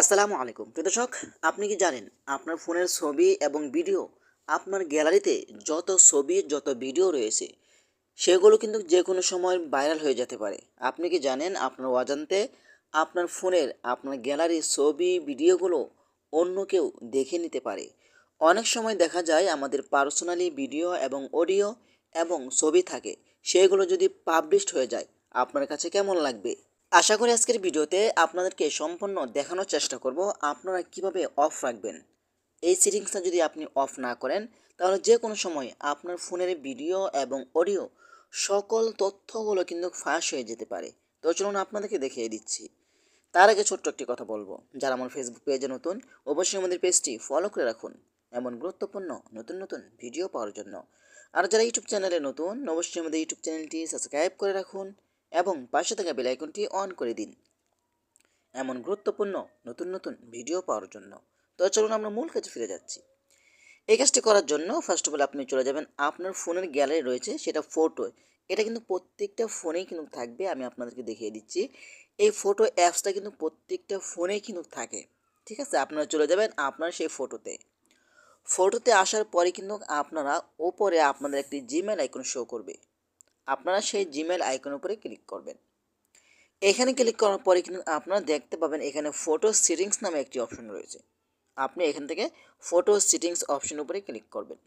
আসসালামু আলাইকুম। দর্শক, আপনি কি জানেন, আপনার ফোনের ছবি এবং ভিডিও, আপনার গ্যালারিতে যত ছবি, যত ভিডিও রয়েছে, সেগুলো কিন্তু যে কোনো সময় ভাইরাল হয়ে যেতে পারে। আপনি কি জানেন, আপনার অজান্তে আপনার ফোনের, আপনার গ্যালারির ছবি, ভিডিওগুলো অন্য কেউ দেখে নিতে পারে। অনেক সময় দেখা যায়, আমাদের পার্সোনালি ভিডিও এবং অডিও এবং ছবি থাকে, সেগুলো যদি পাবলিশড হয়ে যায়, আপনার কাছে কেমন লাগবে? আশা করি আজকের ভিডিওতে আপনাদেরকে সম্পূর্ণ দেখানোর চেষ্টা করব আপনারা কীভাবে অফ রাখবেন। এই সেটিংসটা যদি আপনি অফ না করেন, তাহলে যে কোনো সময় আপনার ফোনের ভিডিও এবং অডিও সকল তথ্যগুলো কিন্তু ফাঁস হয়ে যেতে পারে। তো চলুন আপনাদেরকে দেখিয়ে দিচ্ছি। তার আগে ছোট্ট একটি কথা বলব। যারা আমার ফেসবুক পেজে নতুন, অবশ্যই আমাদের পেজটি ফলো করে রাখুন এমন গুরুত্বপূর্ণ নতুন নতুন ভিডিও পাওয়ার জন্য। আর যারা ইউটিউব চ্যানেলে নতুন, অবশ্যই আমাদের ইউটিউব চ্যানেলটি সাবস্ক্রাইব করে রাখুন। এবং পাশে থাকা বেল আইকনটি অন করে দিন। এমন গুরুত্বপূর্ণ নতুন নতুন ভিডিও পাওয়ার জন্য। তো চলুন আমরা মূল কাজে ফিরে যাচ্ছি। এই কাজটি করার জন্য ফার্স্ট অফ অল আপনি চলে যাবেন, আপনার ফোনের গ্যালারি রয়েছে, সেটা ফটো এটা কিন্তু প্রত্যেকটা ফোনেই কিন্তু থাকবে, আমি আপনাদেরকে দেখিয়ে দিচ্ছি। এই ফটো অ্যাপসটা কিন্তু প্রত্যেকটা ফোনেই কিন্তু থাকে। ঠিক আছে? আপনারা চলে যাবেন আপনার সেই ফটোতে ফটোতে আসার পরে কিন্তু আপনারা ওপরে আপনাদের একটি জিমেল আইকন শো করবে। আপনারা সেই জিমেল আইকন উপরে ক্লিক করবেন। এখানে ক্লিক করার পরে কিন্তু আপনারা দেখতে পাবেন এখানে ফটো সেটিংস নামে একটি অপশন রয়েছে। আপনি এখান থেকে ফটো সেটিংস অপশন উপরে ক্লিক করবেন।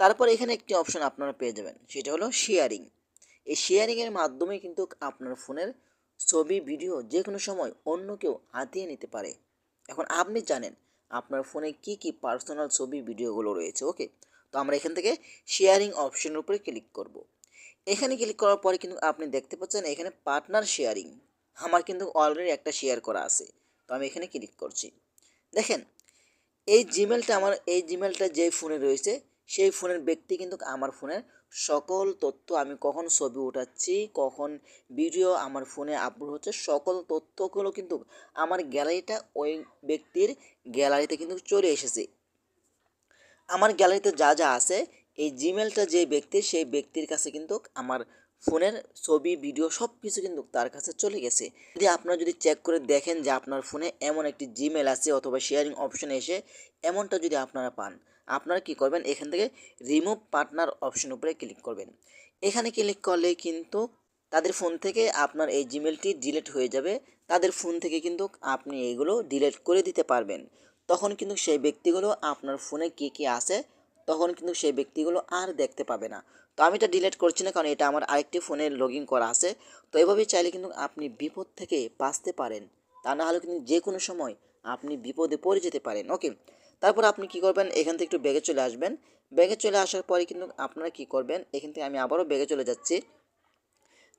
তারপর এখানে একটি অপশন আপনারা পেয়ে যাবেন, সেটা হলো শেয়ারিং এই শেয়ারিংয়ের মাধ্যমে কিন্তু আপনার ফোনের ছবি ভিডিও যে কোনো সময় অন্য কেউ হাতিয়ে নিতে পারে। এখন আপনি জানেন আপনার ফোনে কি কি পার্সোনাল ছবি ভিডিওগুলো রয়েছে ওকে তো আমরা এখান থেকে শেয়ারিং অপশনের উপরে ক্লিক করব। এখানে ক্লিক করার পরে কিন্তু আপনি দেখতে পাচ্ছেন এখানে পার্টনার শেয়ারিং আমার কিন্তু অলরেডি একটা শেয়ার করা আছে। তো আমি এখানে ক্লিক করছি। দেখেন, এই জিমেলটা আমার, এই জিমেলটা যে ফোনে রয়েছে, সেই ফোনের ব্যক্তি কিন্তু আমার ফোনের সকল তথ্য আমি কখন ছবি উঠাচ্ছি, কখন ভিডিও আমার ফোনে আপলোড হচ্ছে, সকল তথ্যগুলো কিন্তু আমার গ্যালারিটা ওই ব্যক্তির গ্যালারিতে কিন্তু চলে এসেছে। আমার গ্যালারিতে যা যা আছে এই জিমেলটা যে ব্যক্তির সেই ব্যক্তির কাছে কিন্তু আমার ফোনের ছবি, ভিডিও সব কিছু কিন্তু তার কাছে চলে গেছে। যদি আপনারা যদি চেক করে দেখেন যে আপনার ফোনে এমন একটি জিমেল আছে অথবা শেয়ারিং অপশনে এসে এমনটা যদি আপনারা পান, আপনারা কি করবেন? এখান থেকে রিমুভ পার্টনার অপশন উপরে ক্লিক করবেন। এখানে ক্লিক করলে কিন্তু তাদের ফোন থেকে আপনার এই জিমেলটি ডিলেট হয়ে যাবে। তাদের ফোন থেকে কিন্তু আপনি এইগুলো ডিলেট করে দিতে পারবেন। তখন কিন্তু সেই ব্যক্তিগুলো আপনার ফোনে কী কী আছে তখন কিন্তু সেই ব্যক্তিগুলো আর দেখতে পাবে না। তো আমি এটা ডিলেট করছি না, কারণ এটা আমার আরেকটি ফোনে লগ করা আছে। তো এভাবেই চাইলে কিন্তু আপনি বিপদ থেকে বাঁচতে পারেন। তা না হলে কিন্তু যে কোনো সময় আপনি বিপদে পড়ে যেতে পারেন ওকে তারপর আপনি কি করবেন? এখান থেকে একটু ব্যাগে চলে আসবেন। ব্যাগে চলে আসার পরে কিন্তু আপনারা কি করবেন? এখান থেকে আমি আবারও ব্যাগে চলে যাচ্ছি।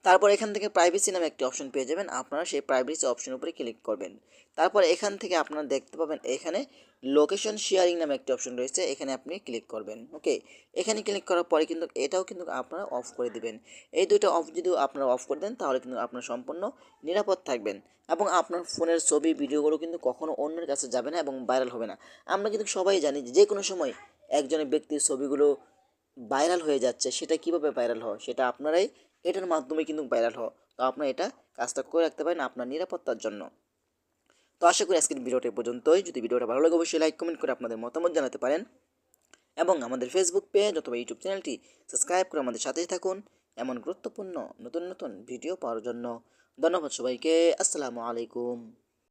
তারপর এখান থেকে প্রাইভেসি নামে একটি অপশন পেয়ে যাবেন। আপনারা সেই প্রাইভেসি অপশন উপরে ক্লিক করবেন। তারপর এখান থেকে আপনারা দেখতে পাবেন এখানে লোকেশন শেয়ারিং নামে একটি অপশন রয়েছে। এখানে আপনি ক্লিক করবেন। ওকে এখানে ক্লিক করার পরে কিন্তু এটাও কিন্তু আপনারা অফ করে দিবেন। এই দুটো অফ যদি আপনারা অফ করে দেন, তাহলে কিন্তু আপনার সম্পূর্ণ নিরাপদ থাকবেন। এবং আপনার ফোনের ছবি, ভিডিওগুলো কিন্তু কখনো অন্যের কাছে যাবে না এবং ভাইরাল হবে না। আমরা কিন্তু সবাই জানি যে যে কোনো সময় একজনের ব্যক্তির ছবিগুলো ভাইরাল হয়ে যাচ্ছে, সেটা কীভাবে ভাইরাল হয়? সেটা আপনারাই এটার মাধ্যমে কিন্তু ভাইরাল হয়। তো আপনারা এটা কাজটা করে রাখতে পারেন আপনার নিরাপত্তার জন্য। তো আশা করি আজকের ভিডিওটা পর্যন্তই। যদি ভিডিওটা ভালো লাগে, অবশ্যই লাইক কমেন্ট করে আপনাদের মতামত জানাতে পারেন। এবং আমাদের ফেসবুক পেজ অথবা ইউটিউব চ্যানেলটি সাবস্ক্রাইব করে আমাদের সাথেই থাকুন। এমন গুরুত্বপূর্ণ নতুন নতুন ভিডিও পাওয়ার জন্য। ধন্যবাদ সবাইকে। আসসালামু আলাইকুম।